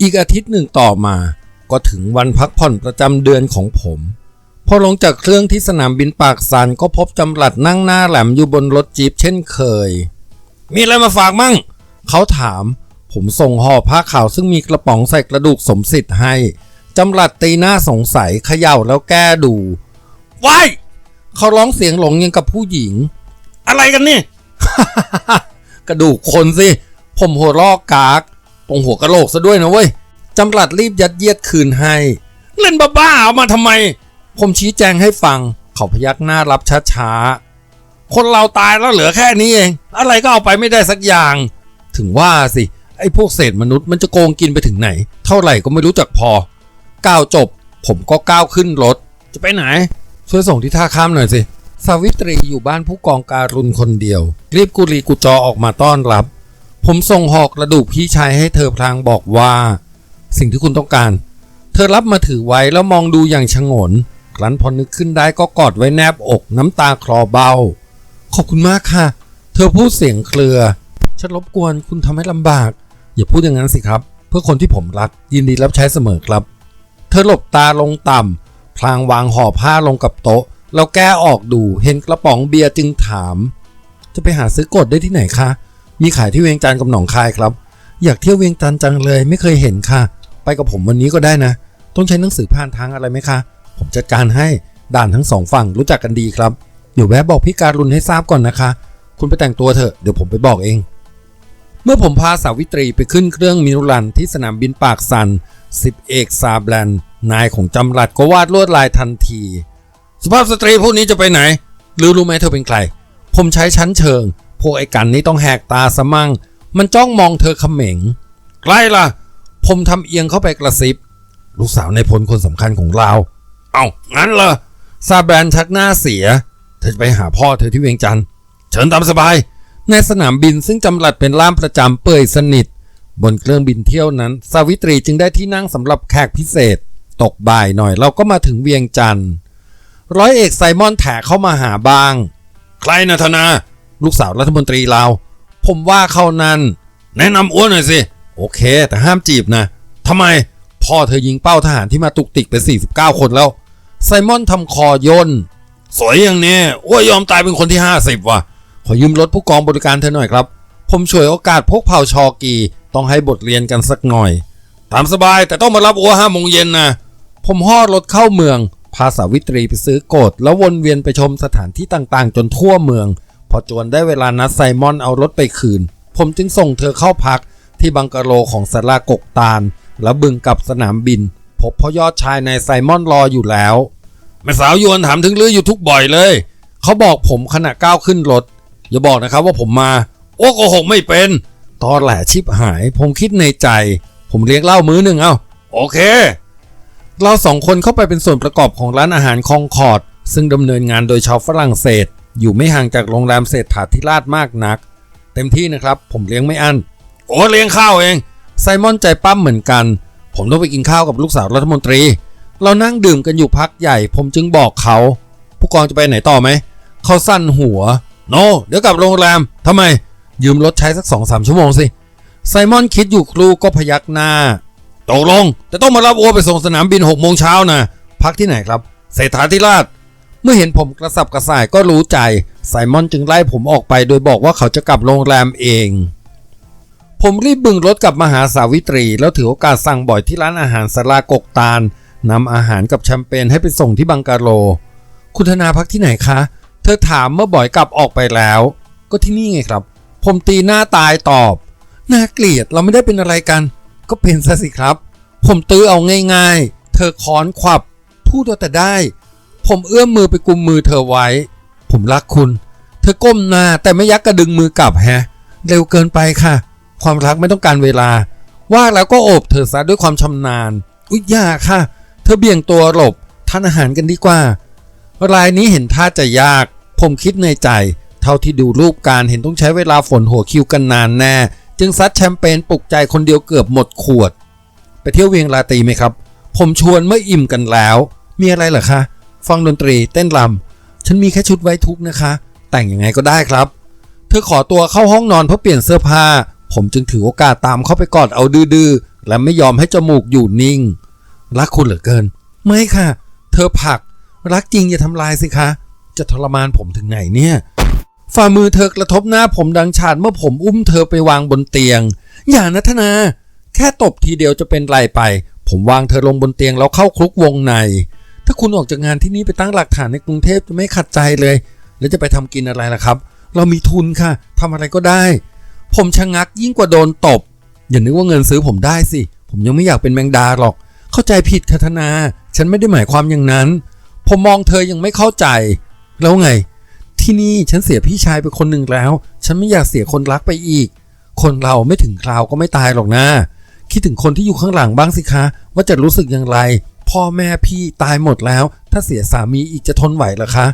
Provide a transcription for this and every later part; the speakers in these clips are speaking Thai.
อีกอาทิตย์หนึ่งต่อมาก็ถึงวันพักผ่อนประจำเดือนของผม พอลงจากเครื่องที่สนามบินปากสันก็พบจำหลัดนั่งหน้าแหลมอยู่บนรถจี๊ปเช่นเคย มีอะไรมาฝากมั่ง เขาถาม ผมส่งห่อผ้าขาวซึ่งมีกระป๋องใส่กระดูกสมสิทธิ์ให้ จำหลัดตีหน้าสงสัยเขย่าแล้วแก้ดูว้ายเขาร้องเสียงหลงยังกับผู้หญิง อะไรกันนี่ กระดูกคนสิ ผมหัวลอกกาก ตรงหัวกะโหลกซะด้วยนะเว้ยจำหลัดรีบยัดเยียดคืนให้ เล่นบ้าๆเอามาทำไม ผมชี้แจงให้ฟัง เขาพยักหน้ารับช้าๆ คนเราตายแล้วเหลือแค่นี้เอง อะไรก็เอาไปไม่ได้สักอย่าง ถึงว่าสิ ไอ้พวกเศษมนุษย์มันจะโกงกินไปถึงไหน เท่าไหร่ก็ไม่รู้จักพอ ก้าวจบ ผมก็ก้าวขึ้นรถ จะไปไหน ช่วยส่งที่ท่าข้ามหน่อยสิ สาวิตรีอยู่บ้านผู้กองการุณคนเดียว รีบกุลีกุจอออกมาต้อนรับ ผมส่งหอกกระดูกพี่ชายให้เธอพลางบอกว่า สิ่งที่คุณต้องการ เธอรับมาถือไว้แล้วมองดูอย่างชงนครั้นพอนึกขึ้นได้ก็กอดไว้แนบอกน้ำตาคลอเบา ขอบคุณมากค่ะ เธอพูดเสียงเครือ ฉันรบกวนคุณทำให้ลำบาก อย่าพูดอย่างนั้นสิครับ เพื่อคนที่ผมรักยินดีรับใช้เสมอครับ เธอหลบตาลงต่ำพลางวางห่อผ้าลงกับโต๊ะ แล้วแก้ออกดูเห็นกระป๋องเบียร์จึงถาม จะไปหาซื้อกดได้ที่ไหนคะ มีขายที่เวียงจันทร์กับหนองคายครับ อยากเที่ยวเวียงจันทร์จังเลยไม่เคยเห็นค่ะ ไปกับผมวันนี้ก็ได้นะ ต้องใช้หนังสือผ่านทางอะไรไหมคะ ผมจัดการให้ด่านทั้งสองฝั่งรู้จักกันดีครับ เดี๋ยวแวะบอกพี่การุณให้ทราบก่อนนะคะ คุณไปแต่งตัวเถอะเดี๋ยวผมไปบอกเอง เมื่อผมพาสาวิตรีไปขึ้นเครื่องมินุรันที่สนามบินปากสันสิบเอกซาแบลนนายของจำรัดก็วาดลวดลายทันที สุภาพสตรีพวกนี้จะไปไหนหรือรู้ไหมเธอเป็นใคร ผมใช้ชั้นเชิง พวกไอ้กันนี้ต้องแหกตาสมั่ง มันจ้องมองเธอเขม็ง ใกล้ล่ะ ผมทำเอียงเข้าไปกระซิบ ลูกสาวในพลคนสำคัญของเรา เอา้างั้นเหรอซาแบรนชักหน้าเสีย เธอจะไปหาพ่อเธอที่เวียงจันทร์เชิญตามสบาย ในสนามบินซึ่งจำหลัดเป็นล่ามประจำเปื่อยสนิท บนเครื่องบินเที่ยวนั้น สาวิตรีจึงได้ที่นั่งสำหรับแขกพิเศษ ตกบ่ายหน่อยเราก็มาถึงเวียงจันทร์ร้อยเอกไซมอนแถเข้ามาหาบ้าง ใครนะธนา ลูกสาวรัฐมนตรีเราผมว่าเขานั้น แนะนำอ้วนหน่อยสิ โอเค แต่ห้ามจีบนะทำไมพ่อเธอยิงเป้าทหารที่มาตุกติกไป 49 คนแล้ว ไซมอนทำคอย่นสวยอย่างนี้อ้วยยอมตายเป็นคนที่ 50 ว่ะ ขอยืมรถผู้กองบริการเธอหน่อยครับ ผมช่วยโอกาสพวกเผ่าชอกีต้องให้บทเรียนกันสักหน่อยตามสบายแต่ต้องมารับอัวห้าโมงเย็นนะผมห่อรถเข้าเมืองพาสาวิตรีไปซื้อโกดแล้ววนเวียนไปชมสถานที่ต่างๆ จนทั่วเมือง อจวนได้เวลานัดไซมอนเอารถไปคืน ผมจึงส่งเธอเข้าพักที่บังกะโลของสลากกตาล แล้วบึงกับสนามบิน พบพ่อยอดชายนายไซมอนรออยู่แล้วแม่สาวยวนถามถึงลืออยู่ทุกบ่อยเลย เขาบอกผมขณะก้าวขึ้นรถ อย่าบอกนะครับว่าผมมา โอ้โกหกไม่เป็นตอนแหลชิบหาย ผมคิดในใจ ผมเลี้ยงเหล้ามื้อหนึ่งเอ้าโอเค เราสองคนเข้าไปเป็นส่วนประกอบของร้านอาหารคองคอร์ดซึ่งดำเนินงานโดยชาวฝรั่งเศส อยู่ไม่ห่างจากโรงแรมเศรษฐาธิราชมากนัก เต็มที่นะครับ ผมเลี้ยงไม่อั้น โอ้เลี้ยงข้าวเอง ไซมอนใจปั้มเหมือนกัน ผมต้องไปกินข้าวกับลูกสาวรัฐมนตรี เรานั่งดื่มกันอยู่พักใหญ่ ผมจึงบอกเขา ผู้กองจะไปไหนต่อไหม เขาสั้นหัว โนเดี๋ยวกลับโรงแรมทำไม ยืมรถใช้สักสองสามชั่วโมงสิ ไซมอนคิดอยู่ครูก็พยักหน้า ตกลง แต่ต้องมารับอัวไปส่งสนามบินหกโมงเช้านะ พักที่ไหนครับ เศรษฐาธิราช เมื่อเห็นผมกระสับกระส่ายก็รู้ใจไซมอนจึงไล่ผมออกไปโดยบอกว่าเขาจะกลับโรงแรมเอง ผมรีบบึงรถกลับมาหาสาวิตรี แล้วถือโอกาสสั่งบ่อยที่ร้านอาหารสลากกตาลนำอาหารกับแชมเปญให้ไปส่งที่บังกาโล คุณธนาพักที่ไหนคะ เธอถามเมื่อบ่อยกลับออกไปแล้ว ก็ที่นี่ไงครับ ผมตีหน้าตายตอบ น่าเกลียดเราไม่ได้เป็นอะไรกัน ก็เป็นซะสิครับ ผมตื้อเอาง่าย ๆ เธอค้อนขวับ พูดว่าแต่ได้ ผมเอื้อมมือไปกุมมือเธอไว้ ผมรักคุณ เธอก้มหน้าแต่ไม่ยักกระดึงมือกลับแฮะ เร็วเกินไปค่ะ ความรักไม่ต้องการเวลา ว่าแล้วก็โอบเธอซะด้วยความชำนาญ อุ๊ยอยาค่ะ เธอเบี่ยงตัวหลบทานอาหารกันดีกว่า รายนี้เห็นท่าจะยาก ผมคิดในใจ เท่าที่ดูรูปการเห็นต้องใช้เวลาฝนหัวคิวกันนานแน่ จึงซัดแชมเปญปลุกใจคนเดียวเกือบหมดขวด ไปเที่ยวเวียงลาตรีไหมครับ ผมชวนเมื่ออิ่มกันแล้ว มีอะไรเหรอคะ ฟังดนตรีเต้นรำฉันมีแค่ชุดไว้ทุกข์นะคะ แต่งยังไงก็ได้ครับ เธอขอตัวเข้าห้องนอนเพื่อเปลี่ยนเสื้อผ้า ผมจึงถือโอกาสตามเข้าไปกอดเอาดื้อๆและไม่ยอมให้จมูกอยู่นิ่ง รักคุณเหลือเกิน ไม่ค่ะ เธอผัก รักจริงอย่าทำลายสิคะ จะทรมานผมถึงไหนเนี่ยฝ่ามือเธอกระทบหน้าผมดังฉาดเมื่อผมอุ้มเธอไปวางบนเตียง อย่านะธนา แค่ตบทีเดียวจะเป็นไรไป ผมวางเธอลงบนเตียงแล้วเข้าคลุกวงใน ถ้าคุณออกจากงานที่นี่ไปตั้งหลักฐานในกรุงเทพจะไม่ขัดใจเลย แล้วจะไปทำกินอะไรล่ะครับ เรามีทุนค่ะทำอะไรก็ได้ ผมชะงักยิ่งกว่าโดนตบ อย่านึกว่าเงินซื้อผมได้สิ ผมยังไม่อยากเป็นแมงดาหรอก เข้าใจผิดคธนา ฉันไม่ได้หมายความอย่างนั้น ผมมองเธอยังไม่เข้าใจ แล้วไง ที่นี่ฉันเสียพี่ชายไปคนหนึ่งแล้ว ฉันไม่อยากเสียคนรักไปอีก คนเราไม่ถึงคราวก็ไม่ตายหรอกนะ คิดถึงคนที่อยู่ข้างหลังบ้างสิคะ ว่าจะรู้สึกอย่างไร พ่อแม่พี่ตายหมดแล้ว ถ้าเสียสามีอีกจะทนไหวหรอคะ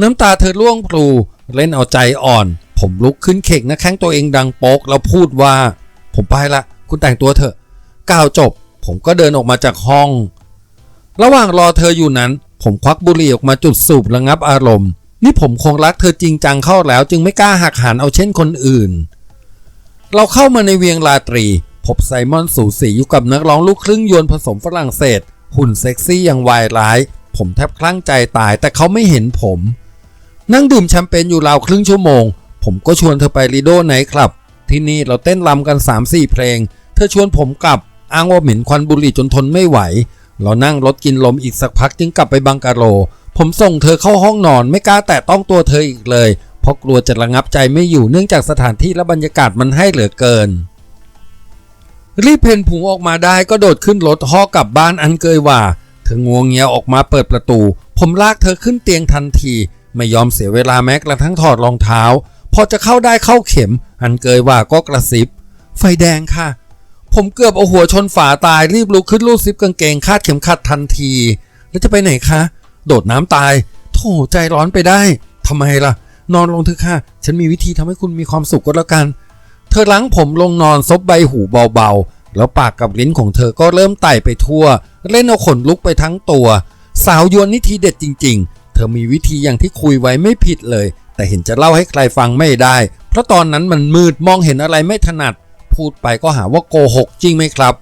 น้ำตาเธอร่วงพลูเล่นเอาใจอ่อน ผมลุกขึ้นเข่งนะแข้งตัวเองดังโป๊กแล้วพูดว่า ผมไปละ คุณแต่งตัวเถอะก้าวจบ ผมก็เดินออกมาจากห้อง ระหว่างรอเธออยู่นั้น ผมควักบุหรี่ออกมาจุดสูบระงับอารมณ์ นี่ผมคงรักเธอจริงจังเข้าแล้ว จึงไม่กล้าหักหันเอาเช่นคนอื่น เราเข้ามาในเวียงลาตรีพบไซมอนสูสีอยู่กับนักร้องลูกครึ่งยวนผสมฝรั่งเศส หุ่นเซ็กซี่อย่างวายร้าย ผมแทบคลั่งใจตายแต่เขาไม่เห็นผม นั่งดื่มแชมเปญอยู่ราวครึ่งชั่วโมง ผมก็ชวนเธอไปรีโดไนท์คลับ ที่นี่เราเต้นรำกัน 3-4 เพลง เธอชวนผมกลับ อ้างว่าเหม็นควันบุหรี่จนทนไม่ไหว เรานั่งรถกินลมอีกสักพักจึงกลับไปบังกาโล ผมส่งเธอเข้าห้องนอนไม่กล้าแตะต้องตัวเธออีกเลย เพราะกลัวจะระงับใจไม่อยู่เนื่องจากสถานที่และบรรยากาศมันให้เหลือเกิน รีบเพนผุงออกมาได้ก็โดดขึ้นรถห่อกลับบ้านอันเกยว่า เธองวงเงียออกมาเปิดประตู ผมลากเธอขึ้นเตียงทันที ไม่ยอมเสียเวลาแม้กระทั่งถอดรองเท้า พอจะเข้าได้เข้าเข็ม อันเกยว่าก็กระซิบ ไฟแดงค่ะ ผมเกือบเอาหัวชนฝาตายรีบลุกขึ้นรูดซิปกางเกงคาดเข็มขัดทันที แล้วจะไปไหนคะ โดดน้ำตายโถใจร้อนไปได้ทำไมล่ะ นอนลงเถอะค่ะ ฉันมีวิธีทำให้คุณมีความสุขก็แล้วกัน เธอล้างผมลงนอนซบใบหูเบาๆ แล้วปากกับลิ้นของเธอก็เริ่มไต่ไปทั่ว เล่นเอาขนลุกไปทั้งตัว สาวยวนนิทีเด็ดจริง ๆ เธอมีวิธีอย่างที่คุยไว้ไม่ผิดเลย แต่เห็นจะเล่าให้ใครฟังไม่ได้ เพราะตอนนั้นมันมืดมองเห็นอะไรไม่ถนัด พูดไปก็หาว่าโกหกจริงไหมครับ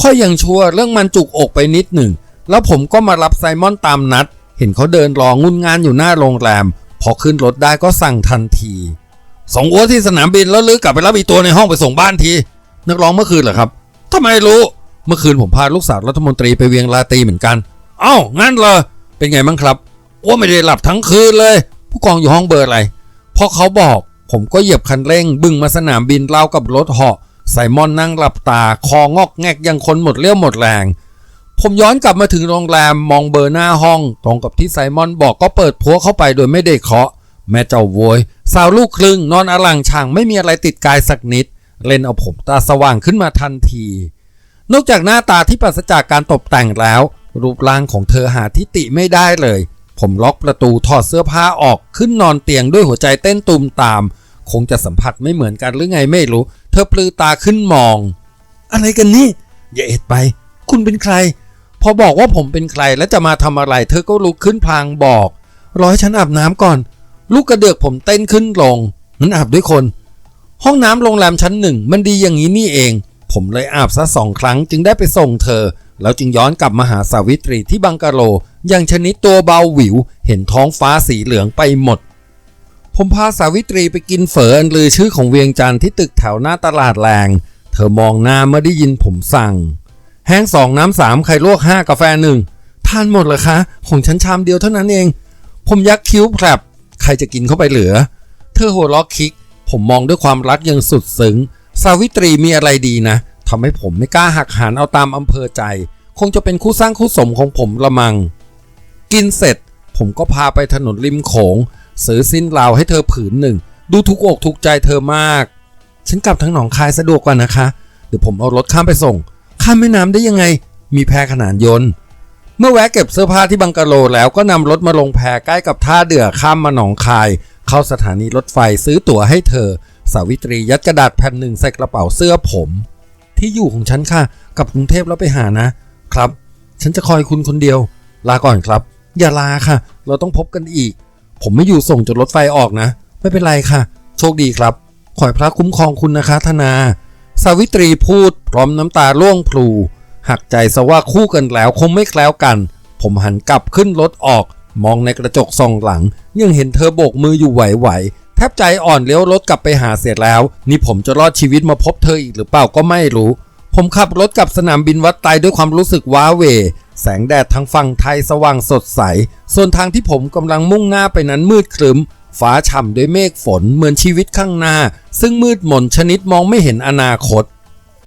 ค่อยยังชั่วเรื่องมันจุกอกไปนิดหนึ่ง แล้วผมก็มารับไซมอนตามนัด เห็นเขาเดินรองุนงานอยู่หน้าโรงแรม พอขึ้นรถได้ก็สั่งทันที ส่งอัวที่สนามบินแล้วลือกลับไปรับอีตัวในห้องไปส่งบ้านที นักร้องเมื่อคืนเหรอครับทำไมรู้ เมื่อคืนผมพาลูกสาวรัฐมนตรีไปเวียงลาตีเหมือนกัน เอ้างั้นเหรอเป็นไงบ้างครับอ้วไม่ได้หลับทั้งคืนเลย ผู้กองอยู่ห้องเบอร์อะไรพอเขาบอก ผมก็เหยียบคันเร่ง บึ้งมาสนามบินเล่ากับรถเหาะไซมอนนั่งหลับตา คองอกแงกยังคนหมดเรี่ยวหมดแรง ผมย้อนกลับมาถึงโรงแรมมองเบอร์หน้าห้อง ตรงกับที่ไซมอนบอกก็เปิดพัวเข้าไปโดยไม่ได้เคาะ แม่เจ้าโวยสาวลูกครึ่งนอนอลังช่างไม่มีอะไรติดกายสักนิด เล่นเอาผมตาสว่างขึ้นมาทันที นอกจากหน้าตาที่ปราศจากการตกแต่งแล้ว รูปร่างของเธอหาทิติไม่ได้เลย ผมล็อกประตูถอดเสื้อผ้าออกขึ้นนอนเตียงด้วยหัวใจเต้นตุมตาม คงจะสัมผัสไม่เหมือนกันหรือไงไม่รู้ เธอปลือตาขึ้นมอง อะไรกันนี่อย่าเอ็ดไป คุณเป็นใคร พอบอกว่าผมเป็นใครและจะมาทำอะไร เธอก็ลุกขึ้นพลางบอกรอให้ฉันอาบน้ำก่อน ลูกกระเดือกผมเต้นขึ้นลงนั้นอาบด้วยคน ห้องน้ำโรงแรมชั้นหนึ่งมันดีอย่างนี้นี่เอง ผมเลยอาบซะสองครั้งจึงได้ไปส่งเธอ แล้วจึงย้อนกลับมาหาสาวิตรีที่บังกะโล อย่างชนิดตัวเบาหวิว เห็นท้องฟ้าสีเหลืองไปหมด ผมพาสาวิตรีไปกินเฝออันลือชื่อของเวียงจันทร์ที่ตึกแถวหน้าตลาดแรง เธอมองหน้าเมื่อได้ยินผมสั่ง แห้งสองน้ำสามไข่ลวกห้ากาแฟหนึ่งทานหมดเหรอคะ ของฉันชามเดียวเท่านั้นเอง ผมยักคิ้วแผลบ ใครจะกินเข้าไปเหลือ เธอหัวล้อคิก ผมมองด้วยความรักย่างสุดซึ้ง สาวิตรีมีอะไรดีนะทำให้ผมไม่กล้าหักหานเอาตามอำเภอใจ คงจะเป็นคู่สร้างคู่สมของผมละมัง กินเสร็จ ผมก็พาไปถนนริมโขงซื้อสิ้นลาวให้เธอผืนหนึ่ง ดูถูกอกถูกใจเธอมาก ฉันกลับทางหนองคายสะดวกกว่านะคะ เดี๋ยวผมเอารถข้ามไปส่ง ข้ามแม่น้ำได้ยังไง มีแพขนานยนต์ เมื่อแวะเก็บเสื้อผ้าที่บังกะโลแล้วก็นำรถมาลงแพใกล้กับท่าเดือข้ามมาหนองคาย เข้าสถานีรถไฟซื้อตั๋วให้เธอ สาวิตรียัดกระดาษแผ่นหนึ่งใส่กระเป๋าเสื้อผม ที่อยู่ของฉันค่ะ กับกรุงเทพแล้วไปหานะ ครับ ฉันจะคอยคุณคนเดียว ลาก่อนครับ อย่าลาค่ะ เราต้องพบกันอีก ผมไม่อยู่ส่งจนรถไฟออกนะ ไม่เป็นไรค่ะ โชคดีครับขอให้พระคุ้มครองคุณนะคะธนาสสาวิตรีพูดพร้อมน้ำตาร่วงพลู หักใจซะว่าคู่กันแล้วคงไม่แคล้วกัน ผมหันกลับขึ้นรถออก มองในกระจกส่องหลัง ยังเห็นเธอโบกมืออยู่ไหวๆแทบใจอ่อนเลี้ยวรถกลับไปหาเสร็จแล้ว นี่ผมจะรอดชีวิตมาพบเธออีกหรือเปล่าก็ไม่รู้ ผมขับรถกลับสนามบินวัดไตด้วยความรู้สึกว้าเหวแสงแดดทางฝั่งไทยสว่างสดใส ส่วนทางที่ผมกำลังมุ่งหน้าไปนั้นมืดครึ้มฟ้าฉ่ำด้วยเมฆฝนเหมือนชีวิตข้างหน้า ซึ่งมืดมนชนิดมองไม่เห็นอนาคต